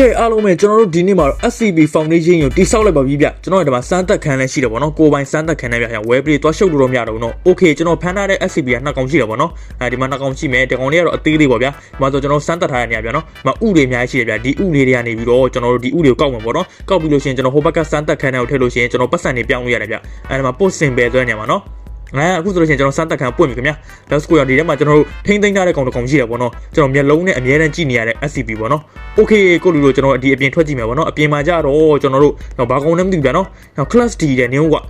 ကဲအားလုံးပဲကျွန်တော်တို့ဒီနေ့မှာတော့ SCB Foundation ကိုတိစောက်လိုက်ပါပြီဗျကျွန်တော်တို့ဒီမှာစမ်းသက်ခံလည်းရှိတယ်ပေါ့နော်ကိုယ်ပိုင်စမ်းသက်ခံလည်းဗျဟို web play သွားရှုပ်လို့တော့မရတော့ဘူးနော် okay ကျွန်တော်ဖန်ထားတဲ့ SCB ကနှစ်ကောင်ရှိတယ်ပေါ့နော်အဲဒီမှာနှစ်ကောင်ရှိမယ်ဒီကောင်လေးကတော့အသေးလေးပေါ့ဗျာဒီမှာဆိုကျွန်တော်စမ်းသက်ထားတဲ့နေရာဗျနော်ဒီမှာဥတွေအများကြီးရှိတယ်ဗျဒီဥလေးတွေကနေပြီးတော့ကျွန်တော်တို့ဒီဥတွေကိုကောက်မှာပေါ့နော်ကောက်ပြီးလို့ရှိရင်ကျွန်တော်ဟိုဘက်ကစမ်းသက်ခံတဲ့ကိုထည့်လို့ရှိရင်ကျွန်တော်ပတ်စံတွေပြောင်းလို့ရတယ်ဗျအဲဒီမှာ post symbol ဆိုတဲ့နေရာမှာနော် အဲအခုဆိုလို့ရှိရင်ကျွန်တော်စမ်းသက်ခံပွင့်ပြီခင်ဗျာ let's go ရဒီထဲမှာကျွန်တော်တို့ထိမ့်သိမ်းထားတဲ့ကောင်တစ်ကောင်ရှိတယ်ပေါ့နော်ကျွန်တော်မျက်လုံးနဲ့အမြဲတမ်းကြည့်နေရတဲ့ SCP ပေါ့နော် okay ကိုလူတို့ကျွန်တော်ဒီအပြင်ထွက်ကြည့်မယ်ပေါ့နော်အပြင်မှာကြတော့ကျွန်တော်တို့ဘာကောင်လဲမသိဘူးဗျာနော် class D တဲ့နင်းကွာ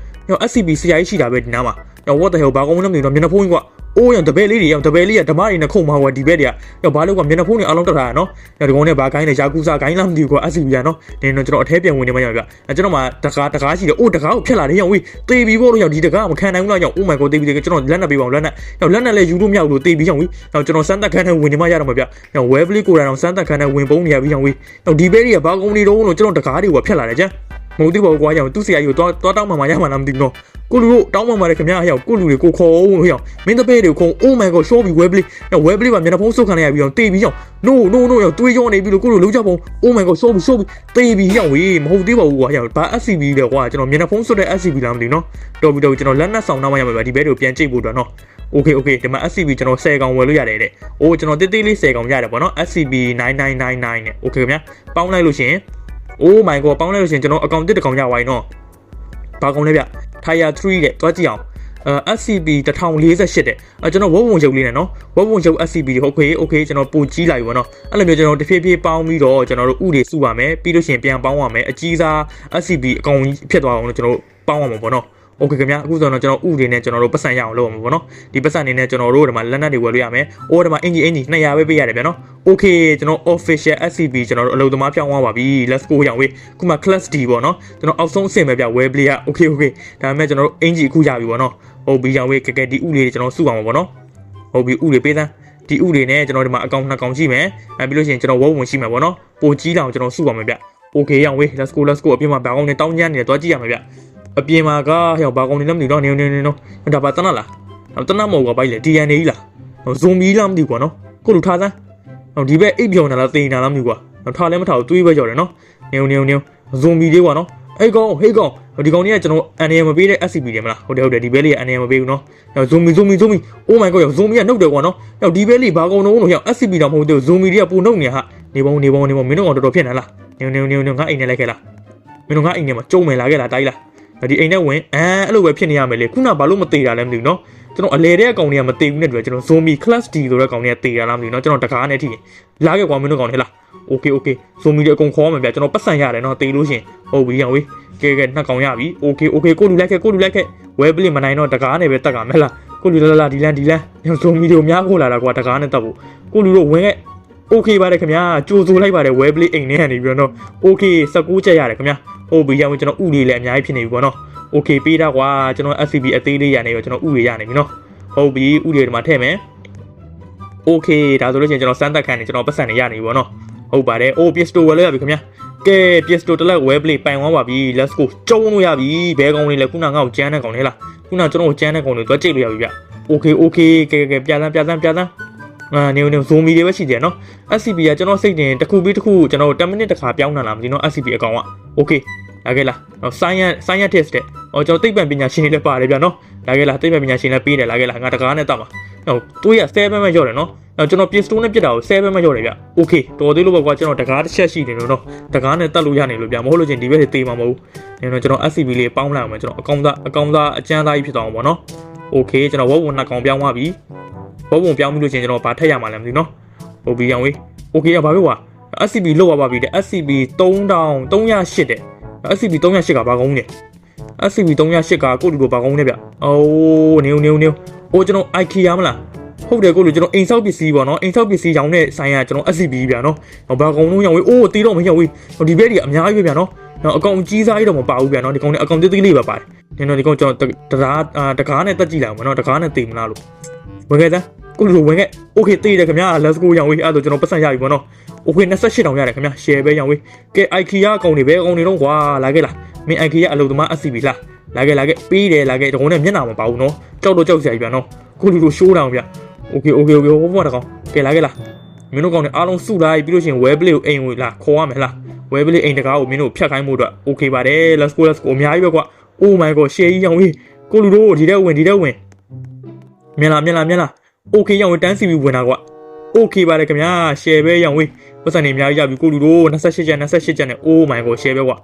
SCP ဆရာကြီးရှိတာပဲဒီနားမှာ what the hell ဘာကောင်လဲမသိဘူးတော့မျက်နှာဖုံးကြီးကွာ အိုးရတပည့်လေးတွေရောတပည့်လေးကဓမ္မတွေနဲ့ခုံမှာဟိုဒီဘက်တွေကရောဘာလို့ကမျက်နှာဖုံးတွေအလုံးတက်တာနော်ရောဒီကောင်နဲ့ဘာကိုင်းလဲယာကူစာကိုင်းလားမသိဘူးကွာ SCP ကနော်နင်းတော့ကျွန်တော်အထဲပြန်ဝင်နေမှရဗျအဲကျွန်တော်မှတကားတကားရှိတယ်အိုးတကားကိုဖျက်လာတယ်ရောဝေးတေးပြီးဖို့တော့ရောဒီတကားမခံနိုင်ဘူးလားရော oh my god တေးပြီးကျွန်တော်လက်နဲ့ပေးပါအောင်လက်နဲ့ရောလက်နဲ့လည်းယူလို့မရဘူးလို့တေးပြီးရောဝေးရောကျွန်တော်စမ်းသက်ခန်းနဲ့ဝင်နေမှရတော့မှာဗျရော web play ကိုယ်တိုင်အောင်စမ်းသက်ခန်းနဲ့ဝင်ပုံးနေရပြီးရောဝေးရောဒီဘက်တွေကဘာကောင်တွေတော့လို့ကျွန်တော်တကားတွေကဖျက်လာတယ်ကျန်မ ဟုတ်သေးပါဘူးကွာရောသူ့ဆရာကြီးကိုတွားတွားတောင်းမှမှရမှလားမသိဘူးနော်ကိုလူတို့တောင်းမှမှလည်းခင်ဗျားဟျောက်ကိုလူတွေကိုခေါ်အောင်ဟျောက်မင်းတပည့်တွေကိုခေါ် oh my god show ပြီး web play နော် web play မှာမျက်နှာဖုံးစုပ်ခံရပြီးတော့တေးပြီးဟျောက် no no no ဟျောက်တွေးကြောနေပြီးလို့ကိုလူလုံးကြပုံ oh my god show ပြီး show ပြီးတေးပြီးဟျောက်ဝေးမဟုတ်သေးပါဘူးကွာဟျောက်ဘာ SCB လဲကွာကျွန်တော်မျက်နှာဖုံးစုပ်တဲ့ SCB လားမသိဘူးနော်တော်ပြီတော်ကျွန်တော်လက်နက်ဆောင်နှောင်းမှရမှာပဲဒီဘဲတွေကိုပြန်ကြိတ်ဖို့အတွက်နော် okay okay ဒီမှာ SCB ကျွန်တော်10កောင်ဝယ်လို့ရတယ်တဲ့။အိုးကျွန်တော်တေးသေးလေး10កောင်ရတယ်ပေါ့နော် SCB 9999နဲ့ okay ခင်ဗျာ။ပေါင်းလိုက်လို့ရှင် oh my god ပေါင်းလိုက်လို့ရှင်ကျွန်တော်အကောင့်တစ်တစ်ကောင်ရသွားပြီနော်။ဘာကောင်လဲဗျ။ Tire 3တဲ့တွားကြည့်အောင်။အဲ SCB 1048တဲ့အဲကျွန်တော်ဝုံဝုံရုပ်လေးနဲ့နော်ဝုံဝုံရုပ် SCB တွေ okay okay ကျွန်တော်ပုံကြီးလိုက်ပြီပေါ့နော်အဲ့လိုမျိုးကျွန်တော်တဖြည်းဖြည်းပေါင်းပြီးတော့ကျွန်တော်တို့ဥတွေစုပါမယ်ပြီးလို့ရှိရင်ပြန်ပေါင်းရမယ်အကြီးစား SCB အကောင်ကြီးဖြစ်သွားအောင်လို့ကျွန်တော်တို့ပေါင်းရမှာပေါ့နော် โอเคခင်ဗျာအခုဆိုတော့ကျွန်တော်ဥတွေနဲ့ကျွန်တော်တို့ပတ်စံရအောင်လုပ်အောင်ပေါ့နော်ဒီပတ်စံနေနဲ့ကျွန်တော်တို့ဒီမှာလက်နက်တွေဝယ်လို့ရမယ်အိုးဒီမှာအင်ဂျီအင်ဂျီ200ပဲပေးရတယ်ဗျာနော်โอเคကျွန်တော် official SCP ကျွန်တော်တို့အလုပ်သမားပြောင်းသွားပါပြီ let's go ရောင်ဝေးခုမှ class D ပေါ့နော်ကျွန်တော်အောက်ဆုံးအဆင့်ပဲဗျ web player okay okay ဒါပေမဲ့ကျွန်တော်တို့အင်ဂျီအခုရပြီပေါ့နော်ဟုတ်ပြီရောင်ဝေးကဲကဲဒီဥလေးတွေကျွန်တော်စုအောင်ပါပေါ့နော်ဟုတ်ပြီဥတွေပေးသန်းဒီဥတွေနဲ့ကျွန်တော်ဒီမှာအကောင့်နှစ်ကောင်ရှိမယ်အဲပြီးလို့ရှိရင်ကျွန်တော်ဝုံဝင်ရှိမယ်ပေါ့နော်ပိုကြီးလောင်ကျွန်တော်စုပါမယ်ဗျ okay ရောင်ဝေး let's go let's go အပြင်မှာဘာကောင်းနေတောင်းညမ်းနေတယ်တွားကြည့်ရမယ်ဗျ အပြင်မှာကဟဲ့ဘာကောင်းနေလဲမသိတော့နေနေနေနော်ဒါပါတနလားတနမဟုတ်ကဘိုက်လေ DNA ကြီးလားဇွန်မီလားမသိဘူးကွာနော်ကိုလူထားစမ်းဒီဘက်အိပ်ပြောင်နေလားတိန်နေလားမသိဘူးကွာထားလဲမထားဘူးတွေးပဲကြော်တယ်နော်နေနေနေဇွန်မီလေးကွာနော်ဟေးကောင်ဟေးကောင်ဒီကောင်ကြီးကကျွန်တော်အန်ရမပေးတဲ့ SCP တယ်မလားဟုတ်တယ်ဟုတ်တယ်ဒီဘဲလေးကအန်ရမပေးဘူးနော်ဇွန်မီဇွန်မီဇွန်မီ oh my god ဇွန်မီကနှုတ်တယ်ကွာနော်ဟောဒီဘဲလေးဘာကောင်တော့လို့ဟော SCP တော့မဟုတ်သေးဘူးဇွန်မီတွေကပူနှုတ်နေဟာနေပုံနေပုံနေပုံမင်းတို့ကောင်တော်တော်ဖြစ်နေလားနေနေနေနေငါအိမ်နဲ့လိုက်ခဲ့လားမင်းတို့ငါအိမ်နဲ့မှာကျုံမယ်လာခဲ့လားတိုက်လား ဒီအိမ်နဲ့ဝင်အဲအဲ့လိုပဲဖြစ်နေရမယ်လေခုနဘာလို့မသေးတာလဲမသိဘူးနော်ကျွန်တော်အလဲတဲ့အကောင်တွေကမသေးဘူးနဲ့တူကျွန်တော် zombie class D ဆိုတဲ့ကောင်တွေကသေတာလားမသိဘူးနော်ကျွန်တော်တကားနဲ့ထိရင်လာခဲ့ကွာမင်းတို့ကောင်တွေလား okay okay zombie တွေအကုန်ခေါ်မှာဗျကျွန်တော်ပတ်စံရတယ်နော်သေလို့ရှင်ဟုတ်ပြီရောင်ဝေးကဲကဲနှစ်ကောင်ရပြီ okay okay ကိုလူလိုက်ခဲ့ကိုလူလိုက်ခဲ့ web play မနိုင်တော့တကားနဲ့ပဲတက်ကမဲလားကိုလူလာလာဒီလန်ဒီလန်ညဇုံမီတို့များခိုးလာတာကွာတကားနဲ့တက်ဖို့ကိုလူတို့ဝင်ခဲ့ okay ပါတယ်ခင်ဗျာကြိုးစိုးလိုက်ပါတယ် web play အိမ်ထဲကနေပြီးတော့ okay 19ချက်ရတယ်ခင်ဗျာဟုတ်ပြီရောင်ကျွန်တော်ဥလေးလည်းအများကြီးဖြစ်နေပြီပေါ့နော် okay ပေးတာကွာကျွန်တော် SCB အသေးလေးရနေရောကျွန်တော်ဥတွေရနေပြီနော်ဟုတ်ပြီဥတွေဒီမှာထည့်မယ် okay ဒါဆိုလို့ရှိရင်ကျွန်တော်စမ်းသပ်ခံနေကျွန်တော်ပတ်စံနေရနေပြီပေါ့နော်ဟုတ်ပါတယ်အိုး pistol ဝယ်လို့ရပြီခင်ဗျာကဲ pistol တစ်လက် web play ပိုင်သွားပါပြီ let's go ကျုံလို့ရပြီဘဲကောင်လေးလဲခုနငါ့ကိုကျန်းတဲ့ကောင်လေးလားခုနကျွန်တော်ကိုကျန်းတဲ့ကောင်လေးတော့ကြိတ်လို့ရပြီဗျ okay okay ကဲကဲပြသန်းပြသန်းပြသန်း အာနေနေဇိုမီတွေပဲရှိတယ်နော် SCP ကကျွန်တော်စိတ်တင်တစ်ခုပြီးတစ်ခုကျွန်တော်10မိနစ်တစ်ခါပြောင်းတာလားမသိနော် SCP အကောင်က okay လာခဲ့လားဟော science scientist တဲ့ဟောကျွန်တော်သိပ္ပံပညာရှင်တွေလည်းပါတယ်ဗျာနော်လာခဲ့လားသိပ္ပံပညာရှင်လည်းပေးတယ်လာခဲ့လားငါတကားနဲ့တတ်မှာဟောတွေးရ7ပဲရော့တယ်နော်ဟောကျွန်တော် pistol နဲ့ပြစ်တာကို7ပဲရော့တယ်ဗျ okay တော်သေးလို့ပဲကွာကျွန်တော်တကားတစ်ချက်ရှိတယ်လို့နော်တကားနဲ့တတ်လို့ရနေလို့ဗျမဟုတ်လို့ချင်းဒီဘက်တွေတေးမှာမဟုတ်ဘူးကျွန်တော်ကျွန်တော် SCP လေးပေါင်းလိုက်အောင်ကျွန်တော်အကောင့်သားအကောင့်သားအကျန်းသားကြီးဖြစ်သွားအောင်ပေါ့နော် okay ကျွန်တော်ဝက်ဝန်နှစ်ကောင်ပြောင်းသွားပြီ ဝက်ဝန်ပြောင်းပြီးလို့ချင်းကျွန်တော်ဗာထက်ရမှာလဲမသိနော်ဟုတ်ပြီအောင်ဝေး okay ကဘာဖြစ်ကွာ SCP လောက်ပါပါပြီတဲ့ SCP 3000 308တဲ့ SCP 308ကဘာကောင်းလဲ SCP 308ကကိုလူလိုဘာကောင်းလဲဗျအိုးနေနေနေအိုးကျွန်တော် IKEA မလားဟုတ်တယ်ကိုလူကျွန်တော်အိမ်ဆောက်ပစ္စည်းပေါ့နော်အိမ်ဆောက်ပစ္စည်းရောင်းတဲ့ဆိုင်ကကျွန်တော် SCP ဗျာနော်ဘာကောင်းလုံးရောင်းဝေးအိုးတီးတော့မရောင်းဝေးဒီဘက်ကြီးအများကြီးပဲဗျာနော်နော်အကောင်ကြီးစားကြီးတော့မပါဘူးဗျာနော်ဒီကောင်နဲ့အကောင်သေးသေးလေးပဲပါတယ်ဒီတော့ဒီကောင်ကျွန်တော်တကားတကားနဲ့တက်ကြည့်လိုက်အောင်နော်တကားနဲ့တေမလားလို့ဝင်ခဲ့သား ကိုလူဝင်ခဲ့ okay တေးတယ်ခင်ဗျာ let's go ရောင်းဝေးအဲ့ဒါကျွန်တော်ပတ်စံရပြီပေါ့နော် okay 28တောင်ရတယ်ခင်ဗျာ share ပဲရောင်းဝေးကဲ IKEA အကောင်တွေပဲအကောင်တွေတော့ကွာလာခဲ့လားမင်း IKEA အလုပ်သမား SCP လားလာခဲ့လာခဲ့ပေးတယ်လာခဲ့ဒီကောင်နဲ့မျက်နှာမပါဘူးနော်ကြောက်တော့ကြောက်စရာကြီးဗျာနော်ကိုလူလူရှိုးတောင်ဗျ okay okay okay ဟိုဘက်တကောင်ကဲလာခဲ့လားမင်းတို့ကောင်တွေအားလုံးစုလိုက်ပြီးလို့ရှိရင် web play ကိုအိမ်ဝင်လာခေါ်ရမယ်လား web play အိမ်တကားကိုမင်းတို့ဖြတ်ခိုင်းမှုအတွက် okay ပါတယ် let's go let's go အများကြီးပဲကွာ oh my god share ကြီးရောင်ကြီးကိုလူတို့ဒီတဲ့ဝင်ဒီတဲ့ဝင်မြင်လားမြင်လားမြင်လား okay ရောင်ဝင်တန်းစီပြီးဝင်တာကွာ okay ပါတယ်ခင်ဗျာ share ပဲရောင်ဝေးပတ်စံနေအများကြီးရပြီကိုလူတို့28ကျန်28ကျန်နဲ့ oh my god share ပဲကွာ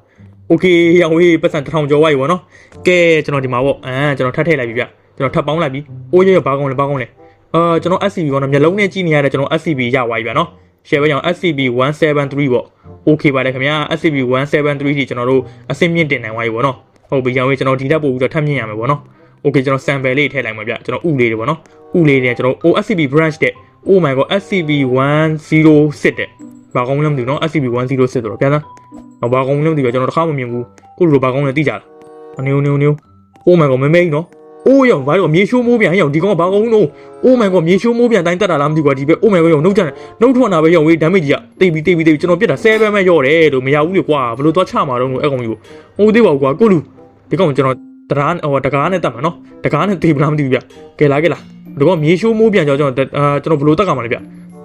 okay ရောင်ဝေးပတ်စံ1000ကျော်ဝိုက်ပေါ့နော်ကဲကျွန်တော်ဒီမှာပေါ့အာကျွန်တော်ထပ်ထည့်လိုက်ပြီဗျကျွန်တော်ထပ်ပေါင်းလိုက်ပြီအိုးရရဘာကောင်းလဲဘာကောင်းလဲအာကျွန်တော် SCB ပေါ့နော်မျက်လုံးနဲ့ကြည့်နေရတဲ့ကျွန်တော် SCB ရသွားပြီဗျနော် share ပဲရောင် SCB 173ပေါ့ okay ပါတယ်ခင်ဗျာ SCB 173ထိကျွန်တော်တို့အဆင့်မြင့်တင်နိုင်သွားပြီပေါ့နော်ဟုတ်ပြီရောင်ဝေးကျွန်တော်ဒီတက်ပို့ပြီးတော့ထပ်မြင့်ရမယ်ပေါ့နော် okay ကျွန်တော် sample လေးထည့်လိုက်မှာဗျကျွန်တော်ဥလေးတွေပေါ့နော် ဥလေးတွေကျွန်တော် OSCB branch တဲ့ oh my god SCB 106တဲ့ဘာကောင်းလဲမသိဘူးเนาะ SCB 106ဆိုတော့ပြန်သားတော့ဘာကောင်းလဲမသိဘူးကျွန်တော်တစ်ခါမမြင်ဘူးကိုလိုဘာကောင်းလဲသိကြလားနေနေနေ oh my god မမေးနော်အိုးရောင်ဘာလို့မြေရှိုးမိုးပြန်ရောင်ဒီကောင်ကဘာကောင်းလို့ oh my god မြေရှိုးမိုးပြန်တိုင်းတက်တာလားမသိဘူးကွာဒီပဲ oh my god ရောင်နှုတ်ချတယ်နှုတ်ထွက်တာပဲရောင်ဝေး damage ကြီးကတိတ်ပြီးတိတ်ပြီးတိတ်ပြီးကျွန်တော်ပြစ်တာ7ပဲရော့တယ်လို့မရဘူးလေကွာဘယ်လိုသွားချမှာတော့လို့အဲ့ကောင်ကြီးကိုဟိုသေးပါဘူးကွာကိုလူဒီကောင်ကျွန်တော်တရားဟိုတကားနဲ့တက်မှာနော်တကားနဲ့တေးပလားမသိဘူးဗျကဲလာကဲလာ ဒီကောင်မြေရှိုးမိုးပြန်ကြောကျွန်တော်အာကျွန်တော်ဘယ်လိုတက်ကမှာလဲဗျ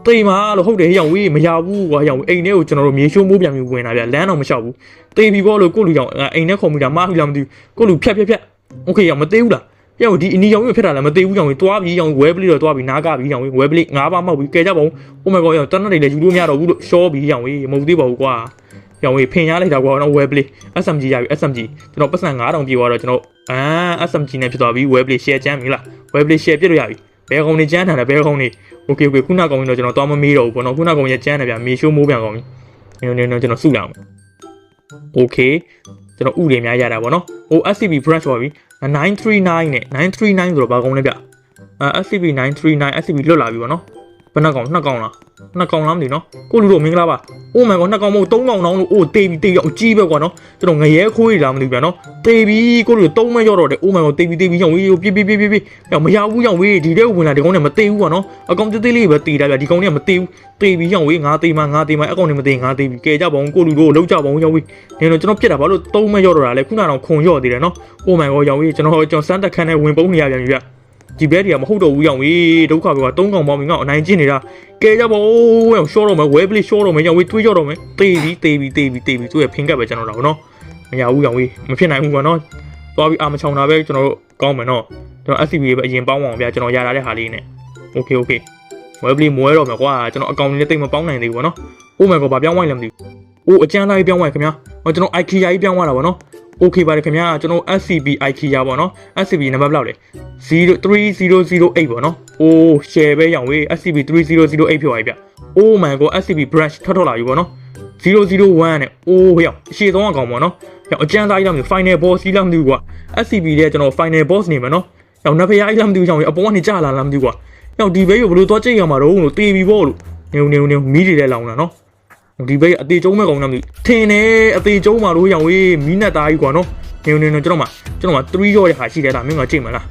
တိမ်မာလို့ဟုတ်တယ်ဟေးရောင်ဝေးမရဘူးကွာရောင်အိမ်ထဲကိုကျွန်တော်တို့မြေရှိုးမိုးပြန်ပြီးဝင်တာဗျလမ်းတော့မလျှောက်ဘူးတေးပြီးပေါ့လို့ကိုလူရောင်အိမ်ထဲခုံမိတာမဟုတ်လားမသိဘူးကိုလူဖြတ်ဖြတ်ဖြတ်โอเคရောင်မသေးဘူးလား ။ရောဒီအနီရောင်ကြီးဖြစ်တာလည်းမသိဘူးကြောင်ကြီးတွားပြီးကြောင်ဝဲပလေးတော့တွားပြီးနားကပြီးကြောင်ကြီးဝဲပလေးငါးပါးမောက်ပြီးကဲကြပါဦး။ Oh my god ရောတန်းတဲ့လည်းယူလို့မရတော့ဘူးလို့ရှော့ပြီးကြောင်ကြီးမဟုတ်သေးပါဘူးကွာ။ ရောင်ကြီးဖင်ရလိုက်တာကွာတော့ဝဲပလေး SMG ရပြီ SMG ကျွန်တော်ပတ်စံ9000ပြေသွားတော့ကျွန်တော်အာ SMG နဲ့ဖြစ်သွားပြီဝဲပလေး share ချမ်းပြီလားဝဲပလေး share ပြစ်လို့ရပြီ။ဘယ်ကောင်နေချမ်းထားလဲဘယ်ကောင်နေ Okay okay ခုနကောင်ကြီးတော့ကျွန်တော်သွားမမေးတော့ဘူးပေါ့နော်ခုနကောင်ကြီးချမ်းတယ်ဗျမေရှိုးမိုးပြန်ကောင်ကြီး။နေနေနေကျွန်တော်စုလာအောင်။ Okay ကျွန်တော်ဥတွေများရတာပေါ့နော်။ OSCB branch ပါပြီ။939နဲ့939ဆိုတော့ဘာကောင်းလဲဗျအဲ SCP 939 SCP လွတ်လာပြီဗောနော် ဘယ်နှကောင်နှစ်ကောင်လားနှစ်ကောင်လားမသိနော်ကိုလူတို့မင်္ဂလာပါအိုးမန်ကောင်နှစ်ကောင်မဟုတ်သုံးကောင်တောင်းလို့အိုးတေးပြီးတေးရောက်ကြီးပဲကွာနော်ကျွန်တော်ငရဲခိုးရလားမသိဘူးဗျာနော်တေးပြီးကိုလူသုံးမရောက်တော့တယ်အိုးမန်ကောင်တေးပြီးတေးပြီးရောက်ဝေးပြပြပြပြပြရောက်မရဘူးရောက်ဝေးဒီတဲ့ဝင်လာဒီကောင်နဲ့မတေးဘူးကွာနော်အကောင်တေးသေးလေးပဲတေးတာဗျာဒီကောင်နဲ့မတေးဘူးတေးပြီးရောက်ဝေးငါတေးမှငါတေးမှအကောင်နဲ့မတေးငါတေးပြီးကဲကြပါအောင်ကိုလူတို့လှုပ်ကြပါအောင်ရောက်ဝေးနေတော့ကျွန်တော်ပြစ်တာဘာလို့သုံးမရောက်တော့တာလဲခုနကတော့ခုံရော့သေးတယ်နော်အိုးမန်ကောင်ရောက်ဝေးကျွန်တော်ကျွန်တော်စမ်းတက်ခန်းနဲ့ဝင်ပုံးနေရပြန်ပြီဗျာ ဒီဘက်တွေကမဟုတ်တော့ဘူးရောင်ဝေးဒုက္ခပဲကသုံးကောင်ပေါင်းပြီးငါ့အနိုင်ကျင့်နေတာကဲကြပါဦးရောင်ရှော့တော့မယ်ဝဲပလေးရှော့တော့မယ်ရောင်ဝေးတွေးကြော့တော့မယ်တေးပြီးတေးပြီးတေးပြီးတေးပြီးသူ့ရဲ့ဖင်ကပ်ပဲကျွန်တော်တော့နော်မရဘူးရောင်ဝေးမဖြစ်နိုင်ဘူးကွာနော်သွားပြီးအာမချောင်တာပဲကျွန်တော်တို့ကောင်းမယ်နော်ကျွန်တော် SCB ပဲအရင်ပေါင်းအောင်ဗျာကျွန်တော်ရလာတဲ့ဟာလေးနဲ့ Okay okay ဝဲပလေးမွဲတော့မယ်ကွာကျွန်တော်အကောင့်လေးနဲ့တိတ်မပေါင်းနိုင်သေးဘူးကွာနော် Oh my god ဘာပြောင်းဝိုင်းလဲမသိဘူးအိုးအကျန်းလိုက်ပြောင်းဝိုင်းခင်ဗျာဟောကျွန်တော် IKEA ကြီးပြောင်းသွားတာဗောနော် okay ပါတယ်ခင်ဗျာကျွန်တော် SCB IKEA ပေါ့နော် SCB နံပါတ်ဘယ်လောက်လဲ03008ပေါ့နော်အိုး share ပဲရောင်ဝေး SCB 3008ဖြစ်သွားပြီဗျ Oh my god SCB branch ထွက်ထွက်လာပြီပေါ့နော်001နဲ့အိုးဟေ့အရှိဆုံးအကောင်ပေါ့နော်ဟေ့အကျန်းသားကြီးလားမသိဘူး final boss ကြီးလားမသိဘူးကွာ SCB တဲ့ကျွန်တော် final boss နေမှာနော်ဟေ့နဖရားကြီးလားမသိဘူးကြောင်အပေါ်ကနေကြာလာလားမသိဘူးကွာဟေ့ဒီဘေးကိုဘယ်လိုသွားကြိတ်ရမှာတော့လို့တေးပြီပေါ့လို့နေနေနေမီးတွေလည်းလောင်လာနော် ဒီဘက်အသေးကျုံးမဲ့ကောင်လားမသိထင်တယ်အသေးကျုံးမှာလို့ရောင်ဝေးမီးနဲ့သားကြီးကွာနော်နေနေနေကျွန်တော်မှကျွန်တော်မှ3ရော့ရဟာရှိတယ်လားမင်းကကြိတ်မလား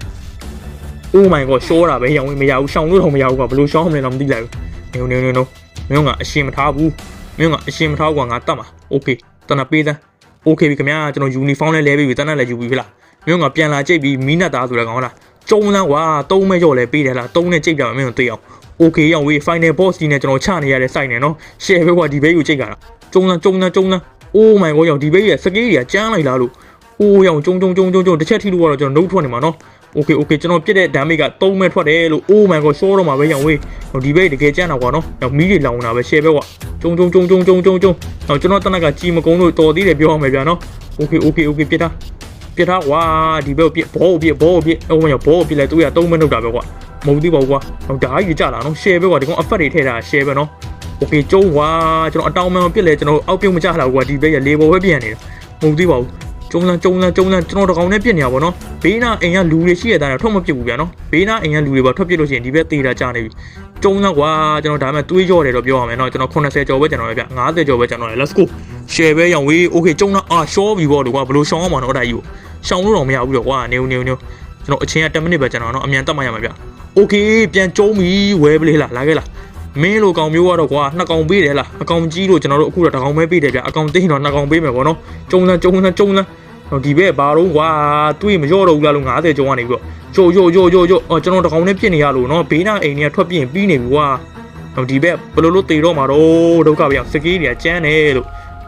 Oh my god ရှောတာပဲရောင်ဝေးမရဘူးရှောင်းလို့တော့မရဘူးကွာဘယ်လိုရှောင်းမလဲတော့မသိလိုက်ဘူးနေနေနေနေမင်းကအရှင်မထားဘူးမင်းကအရှင်မထားကွာငါတတ်မှာ Okay တနပေးစမ်း Okay ပြီခင်ဗျာကျွန်တော်ယူနီဖောင်းနဲ့လဲပြီးတနက်လည်းယူပြီးပြီလားမင်းကပြန်လာကြိတ်ပြီးမီးနဲ့သားဆိုတဲ့ကောင်လားကျုံးလန်းကွာသုံးမဲ့ရော့လဲပေးတယ်လားသုံးနဲ့ကြိတ်ပြမယ်မင်းတို့သိအောင် okay ရောင်ဝေး final boss ကြီးနဲ့ကျွန်တော်ချနေရတဲ့ site နဲ့နော် share ပဲကွာဒီဘေးကိုချိန်ကြတာကျုံလန်းကျုံလန်းကျုံလန်း oh my god ရောင်ဒီဘေးရဲ့စကေးကြီးကကျန်းလိုက်လားလို့ oh ရောင်ကျုံကျုံကျုံကျုံကျုံတစ်ချက်ထိလို့ကတော့ကျွန်တော်နှုတ်ထွက်နေမှာနော် okay okay ကျွန်တော်ပြစ်တဲ့ damage က3မဲ့ထွက်တယ်လို့ oh my god ရှောတော့မှာပဲရောင်ဝေးဒီဘေးတကယ်ကျန်းတာကွာနော်ရောင်မီးတွေလောင်နေတာပဲ share ပဲကွာကျုံကျုံကျုံကျုံကျုံကျုံကျုံတော့ကျွန်တော်တနက်ကကြီးမကုန်းလို့တော်သေးတယ်ပြောအောင်မယ်ဗျာနော် okay okay okay ပြစ်တာပြစ်တာကွာဒီဘက်ကိုပြစ်ဘောကိုပြစ်ဘောကိုပြစ်အော်မရောဘောကိုပြစ်လိုက်သူက3မဲ့နှုတ်တာပဲကွာ မဟုတ်သေးပါဘူးကွာဟိုဒါကြီးကြလာနော် share ပဲကွာဒီကောင် effect တွေထည့်တာ share ပဲနော် okay ကျုံးကွာကျွန်တော်အတောင်မှန်ပြစ်လဲကျွန်တော်အောက်ပြုတ်မကြလာဘူးကွာဒီဘက်ရ label ပဲပြန်နေတာမဟုတ်သေးပါဘူးကျုံးလန်းကျုံးလန်းကျုံးလန်းကျွန်တော်တကောင်နဲ့ပြစ်နေတာပေါ့နော်ဘေးနာအိမ်ကလူတွေရှိရတဲ့ထွက်မပြစ်ဘူးဗျာနော်ဘေးနာအိမ်ကလူတွေပါထွက်ပြစ်လို့ရှိရင်ဒီဘက်သေးတာကြာနေပြီကျုံးလန်းကွာကျွန်တော်ဒါမှတွေးကြောတယ်တော့ပြောရမယ်နော်ကျွန်တော်80ကျော်ပဲကျွန်တော်လည်းဗျ90ကျော်ပဲကျွန်တော်လည်း let's go share ပဲရောင်ဝေး okay ကျုံးလန်းအာ show ပြီပေါ့လို့ကွာဘယ်လိုရှောင်းအောင်မနော်အဲ့ဒါကြီးကိုရှောင်းလို့တော့မရဘူးတော့ကွာနေဦးနေဦးနေဦးကျွန်တော်အချင်းက10မိနစ်ပဲကျွန်တော်နော်အမြန်တက်မှရမှာဗျ okay ပြန်ကျုံးပြီဝဲပလေးလားလာခဲ့လားမင်းလိုကောင်မျိုးကတော့ကွာနှစ်ကောင်ပေးတယ်လားအကောင်ကြီးလို့ကျွန်တော်တို့အခုတော့တစ်ကောင်ပဲပေးတယ်ဗျအကောင်သိရင်တော့နှစ်ကောင်ပေးမယ်ပေါ့နော်ကျုံစမ်းကျုံစမ်းကျုံစမ်းဟိုဒီဘက်ဘာတော့ကွာတွေးမရော့တော့ဘူးလားလို့90ကျုံကနေပြီးတော့ကြိုကြိုကြိုကြိုကြိုအော်ကျွန်တော်တစ်ကောင်နဲ့ပြစ်နေရလို့နော်ဘေးနာအိမ်တွေကထွက်ပြင်းပြီးနေပြီကွာတော့ဒီဘက်ဘယ်လိုလို့တေတော့မှာတော့ဒုက္ခပဲအောင်စကီးတွေကကျန်းတယ်လို့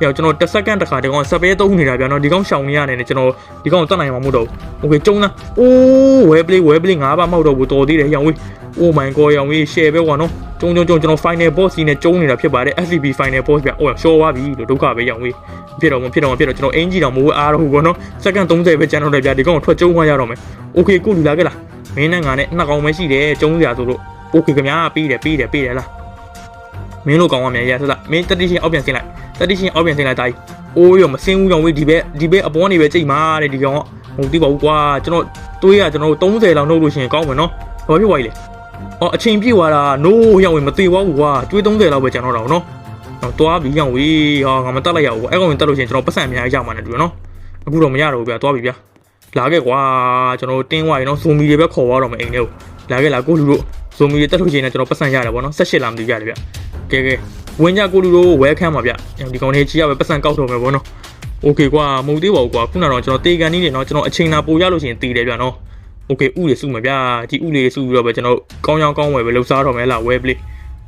ဟဲ့ကျွန်တော်10 second တခါဒီကောင်စပယ်သုံးနေတာဗျာနော်ဒီကောင်ရှောင်နေရတယ်နဲ့ကျွန်တော်ဒီကောင်တတ်နိုင်မှာမဟုတ်တော့ဘူး okay ကျုံးသားအိုး web play web play ငါးပါမဟုတ်တော့ဘူးတော်သေးတယ်ရောင်ဝေး oh my god ရောင်ဝေး share ပဲကွာနော်ကျုံကျုံကျုံကျွန်တော် final boss ကြီးနဲ့ကျုံးနေတာဖြစ်ပါတယ် SCP final boss ဗျအိုးရှော့သွားပြီလို့ဒုက္ခပဲရောင်ဝေးဖြစ်တော့မဖြစ်တော့ဖြစ်တော့ကျွန်တော်အင်ကြီးတော့မဝအားတော့ဘူးကွာနော် second 30ပဲကျန်တော့တယ်ဗျာဒီကောင်ထွက်ကျုံးသွားရတော့မယ် okay ကိုလူလာခဲ့လားမင်းနဲ့ငါနဲ့နှစ်ကောင်ပဲရှိတယ်ကျုံးစရာဆိုလို့ okay ခင်ဗျာပြီးတယ်ပြီးတယ်ပြီးတယ်လား မင်းတို့ကောင်ကမြန်ရဆက်လားမင်းတတိရှင်အောက်ပြန်ဆင်းလိုက်တတိရှင်အောက်ပြန်ဆင်းလိုက်တာကြီးအိုးရောမဆင်းဘူးရောင်ဝေးဒီဘက်ဒီဘက်အပေါ်နေပဲကြိတ်မာတဲ့ဒီကောင်ကမဟုတ်သေးပါဘူးကွာကျွန်တော်တွေးရကျွန်တော်30လောက်နှုတ်လို့ရှိရင်ကောင်းမယ်နော်ဘာဖြစ်သွားကြီးလဲအော်အချိန်ပြည့်သွားတာ no ရောင်ဝေးမသေးပါဘူးကွာတွေး30လောက်ပဲကျန်တော့တာနော်တော့တွားပြီးရောင်ဝေးဟာငါမတက်လိုက်ရဘူးအဲ့ကောင်တက်လို့ရှိရင်ကျွန်တော်ပတ်စံအများကြီးရမှာနဲ့တူနော်အခုတော့မရတော့ဘူးဗျာတွားပြီဗျာလာခဲ့ကွာကျွန်တော်တင်းဝိုင်းနော်ဇိုမီတွေပဲခေါ်သွားတော့မယ်အိမ်ထဲကိုလာခဲ့လာကိုလူတို့ဇိုမီတွေတက်လို့ချင်းနဲ့ကျွန်တော်ပတ်စံရတယ်ဗောနော်၁၈လာမသိရတယ်ဗျ ကဲကဲဝင်ကြကိုလူတို့ဝဲခမ်းပါဗျဒီကောင်လေးကြီးရပဲပတ်စံကောက်တော့မယ်ဗောနော်โอเคကွာမဟုတ်သေးပါဘူးကွာခုနကတော့ကျွန်တော်တေကန်နီးနေနော်ကျွန်တော်အချိန်နာပိုရလို့ရှိရင်တေတယ်ဗျနော်โอเคဥတွေစုမယ်ဗျဒီဥလေးစုပြီးတော့ပဲကျွန်တော်ကောင်းကောင်းကောင်းဝယ်ပဲလှုပ်ရှားတော့မယ်လားဝဲပလေး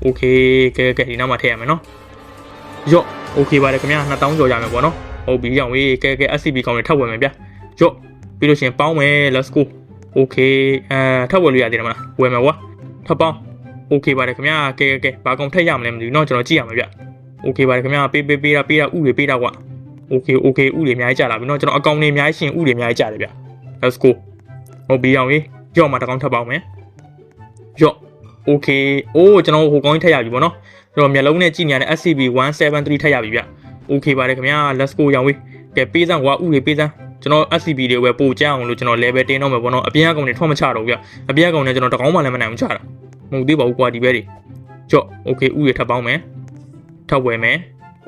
โอเคကဲကဲဒီနောက်မှာထည့်ရမယ်နော်ယော့โอเคပါတယ်ခင်ဗျာ2000ကျော်ရမယ်ဗောနော်ဟုတ်ပြီရောင်ဝေးကဲကဲ SCP ကောင်တွေထပ်ဝယ်မယ်ဗျယော့ ပြီးလို့ရှရင်ပေါင်းမယ် let's go okay အဲထပ်ဝယ်လို့ရသေးတယ်မလားဝယ်မယ်ကွာထပ်ပေါင်း okay ပါတယ်ခင်ဗျာကဲကဲကဲဘာကောင်ထက်ရမလဲမသိဘူးเนาะကျွန်တော်ကြည့်ရမှာဗျ okay ပါတယ်ခင်ဗျာပေးပေးပေးတာပေးတာဥတွေပေးတာကွာ okay okay ဥတွေအများကြီးကြာလာပြီเนาะကျွန်တော်အကောင့်တွေအများကြီးရှင်ဥတွေအများကြီးကြာတယ်ဗျ let's go ဟုတ်ပြီအောင်ကြီးကြော့မှာတစ်ကောင်ထပ်ပေါင်းမယ်ကြော့ okay အိုးကျွန်တော်ဟိုကောင်ကြီးထက်ရပြီဗောနော်ကျွန်တော်မျက်လုံးနဲ့ကြည့်နေရတဲ့ SCP 173ထက်ရပြီဗျ okay ပါတယ်ခင်ဗျာ let's go ရောင်ဝေးကဲပေးစမ်းကွာဥတွေပေးစမ်း ကျွန်တော် SCP တွေပဲပို့ကြအောင်လို့ကျွန်တော် level တင်တော့မယ်ပေါ့နော်အပြင်အကောင်တွေထွက်မချတော့ဘူးဗျအပြင်အကောင်တွေကျွန်တော်တကောင်းမှလည်းမနိုင်ဘူးချတာ မဟုတ်သေးပါဘူးကွာဒီဘဲတွေကြော့ okay ဥရထပ်ပေါင်းမယ်ထပ်ဝယ်မယ်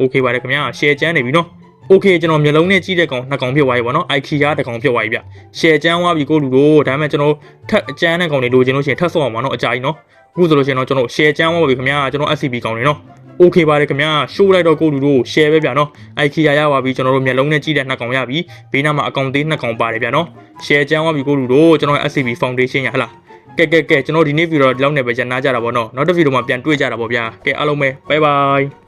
okay ပါတယ်ခင်ဗျာ share ကျန်းနေပြီနော် okay ကျွန်တော်မျိုးလုံးနဲ့ကြီးတဲ့ကောင်နှစ်ကောင်ဖြစ်သွားပြီပေါ့နော် IKEA တစ်ကောင်ဖြစ်သွားပြီဗျ share ကျန်းသွားပြီကိုလူတို့ဒါပေမဲ့ကျွန်တော်ထပ်အကျန်းတဲ့ကောင်တွေလိုချင်လို့ရှိရင်ထပ်ဆော့အောင်ပါနော်အကြိုက်နော်အခုဆိုလို့ရှိရင်တော့ကျွန်တော် share ကျန်းသွားပြီခင်ဗျာကျွန်တော် SCP ကောင်တွေနော် okay ပါတယ်ခင်ဗျာ show လိုက်တော့ကိုလူတို့ share ပဲဗျာနော် IKEA ရပါပြီကျွန်တော်တို့မျက်လုံးနဲ့ကြည့်တဲ့နှစ်ကောင်ရပြီဘေးနားမှာအကောင့်သေးနှစ်ကောင်ပါတယ်ဗျာနော် share ကျန်းသွားပြီကိုလူတို့ကျွန်တော် SCP Foundation ရဟလား ကဲကဲကဲကျွန်တော်ဒီနေ့ဗီဒီယိုဒီလောက်နဲ့ပဲညနာကြတာပေါ့နော်နောက်တစ်ဗီဒီယိုမှာပြန်တွေ့ကြတာပေါ့ဗျာကဲအားလုံးပဲ bye bye